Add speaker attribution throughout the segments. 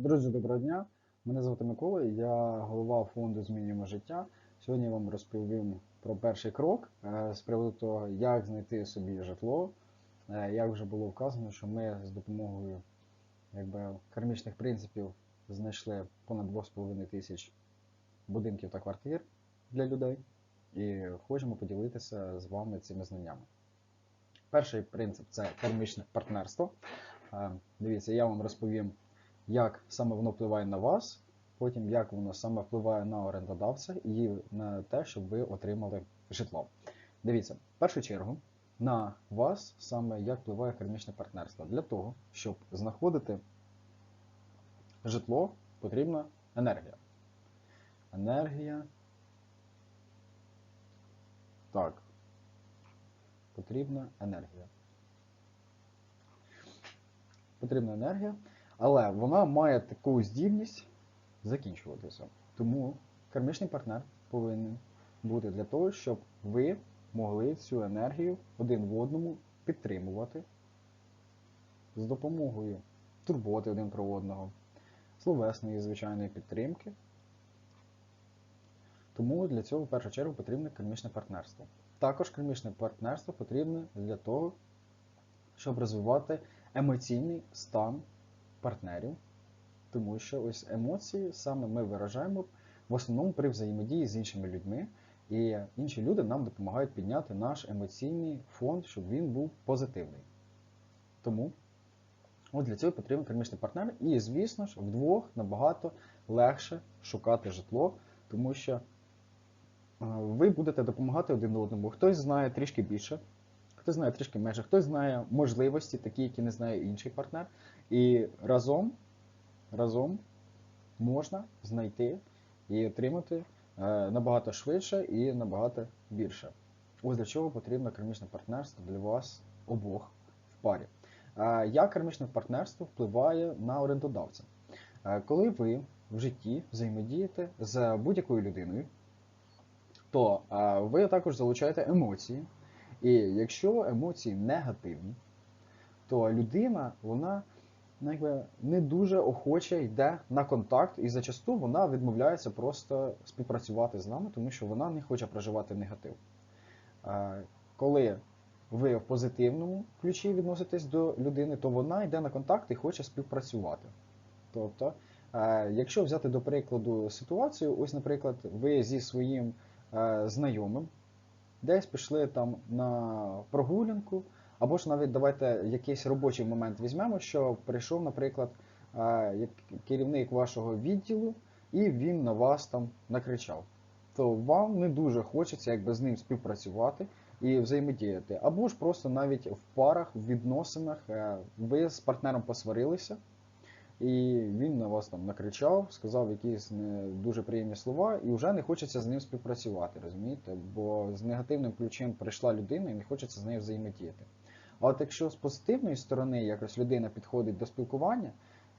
Speaker 1: Друзі, доброго дня. Мене звати Микола, я голова фонду Змінюємо життя. Сьогодні я вам розповім про перший крок е, з приводу того, як знайти собі житло. Е, Як вже було вказано, що ми з допомогою якби, кармічних принципів знайшли понад 2,5 тисяч будинків та квартир для людей і хочемо поділитися з вами цими знаннями. Перший принцип це кармічне партнерство. Е, Дивіться, я вам розповім як саме воно впливає на вас, потім як воно саме впливає на орендодавця і на те, щоб ви отримали житло. Дивіться, в першу чергу на вас саме як впливає кармічне партнерство. Для того, щоб знаходити житло, потрібна енергія. Енергія. Так. Потрібна енергія. Потрібна енергія. Але вона має таку здібність закінчуватися. Тому кармічний партнер повинен бути для того, щоб ви могли цю енергію один в одному підтримувати з допомогою турботи один про одного, словесної звичайної підтримки. Тому для цього в першу чергу потрібне кармічне партнерство. Також кармічне партнерство потрібне для того, щоб розвивати емоційний стан партнерів, тому що ось емоції саме ми виражаємо в основному при взаємодії з іншими людьми, і інші люди нам допомагають підняти наш емоційний фон, щоб він був позитивний. Тому от для цього потрібен кармічний партнер, і, звісно ж, вдвох набагато легше шукати житло, тому що е, ви будете допомагати один одному. Хтось знає трішки більше, хтось знає трішки менше, хтось знає можливості, такі, які не знає інший партнер. І разом, разом можна знайти і отримати е, набагато швидше і набагато більше. Ось для чого потрібно кармічне партнерство для вас обох в парі. Е, Як кармічне партнерство впливає на орендодавця? Е, Коли ви в житті взаємодієте з будь-якою людиною, то ви також залучаєте емоції. І якщо емоції негативні, то людина вона ну, якби, не дуже охоче йде на контакт, і зачасту вона відмовляється просто співпрацювати з нами, тому що вона не хоче проживати негатив. Коли ви в позитивному ключі відноситесь до людини, то вона йде на контакт і хоче співпрацювати. Тобто, якщо взяти до прикладу ситуацію, ось, наприклад, ви зі своїм знайомим десь пішли там на прогулянку, або ж навіть давайте якийсь робочий момент візьмемо, що прийшов, наприклад, е, керівник вашого відділу, і він на вас там накричав. То вам не дуже хочеться якби з ним співпрацювати і взаємодіяти. Або ж просто навіть в парах, в відносинах е, ви з партнером посварилися, і він на вас там накричав, сказав якісь не дуже приємні слова, і вже не хочеться з ним співпрацювати, розумієте? Бо з негативним ключем прийшла людина і не хочеться з нею взаємодіяти. А от якщо з позитивної сторони якось людина підходить до спілкування,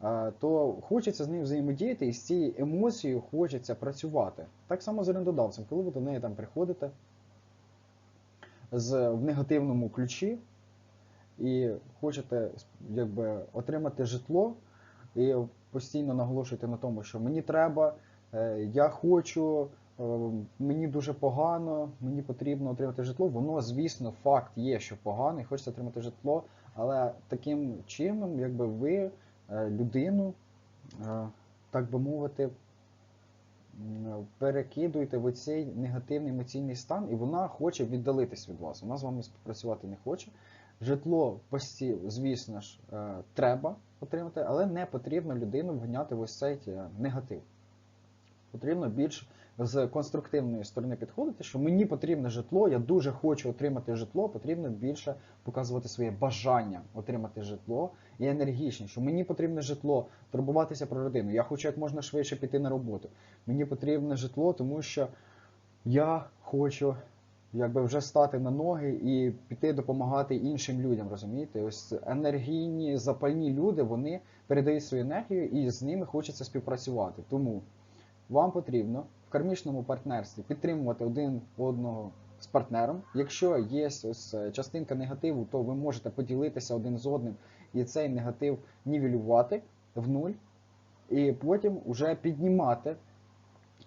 Speaker 1: е, то хочеться з нею взаємодіяти і з цією емоцією хочеться працювати. Так само з орендодавцем, коли ви до неї там приходите з, в негативному ключі і хочете якби, отримати житло, і постійно наголошуєте на тому, що мені треба, е, я хочу, е, мені дуже погано, мені потрібно отримати житло. Воно, звісно, факт є, що погано, і хочеться отримати житло, але таким чином, якби ви е, людину, так би мовити, перекидуєте в цей негативний емоційний стан, і вона хоче віддалитись від вас. Вона з вами співпрацювати не хоче. Житло звісно ж, треба отримати, але не потрібно людину вганяти в ось цей е, негатив. Потрібно більш з конструктивної сторони підходити, що мені потрібне житло, я дуже хочу отримати житло, потрібно більше показувати своє бажання отримати житло і енергічніше, мені потрібне житло, турбуватися про родину. Я хочу як можна швидше піти на роботу. Мені потрібне житло, тому що я хочу якби вже стати на ноги і піти допомагати іншим людям, розумієте? Ось енергійні, запальні люди, вони передають свою енергію і з ними хочеться співпрацювати. Тому вам потрібно в кармічному партнерстві підтримувати один одного з партнером. Якщо є ось е, частинка негативу, то ви можете поділитися один з одним і цей негатив нівелювати в нуль. і потім вже піднімати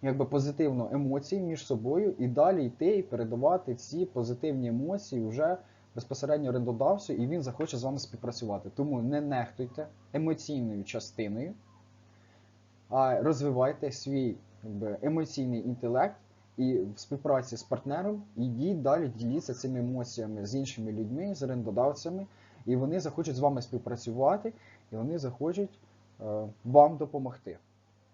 Speaker 1: якби позитивно емоції між собою і далі йти і передавати ці позитивні емоції вже безпосередньо орендодавцю, і він захоче з вами співпрацювати. Тому не нехтуйте емоційною частиною, а розвивайте свій якби, емоційний інтелект і в співпраці з партнером йдіть далі, діліться цими емоціями з іншими людьми, з орендодавцями, і вони захочуть з вами співпрацювати, і вони захочуть е, вам допомогти.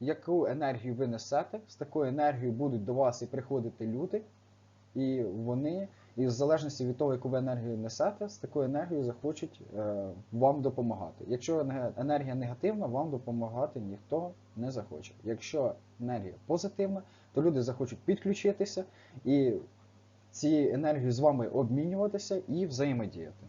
Speaker 1: Яку енергію ви несете, з такою енергією будуть до вас і приходити люди, і вони, і в залежності від того, яку ви енергію несете, з такою енергією захочуть е, вам допомагати. Якщо енергія негативна, вам допомагати ніхто не захоче. Якщо енергія позитивна, то люди захочуть підключитися і цією енергією з вами обмінюватися і взаємодіяти.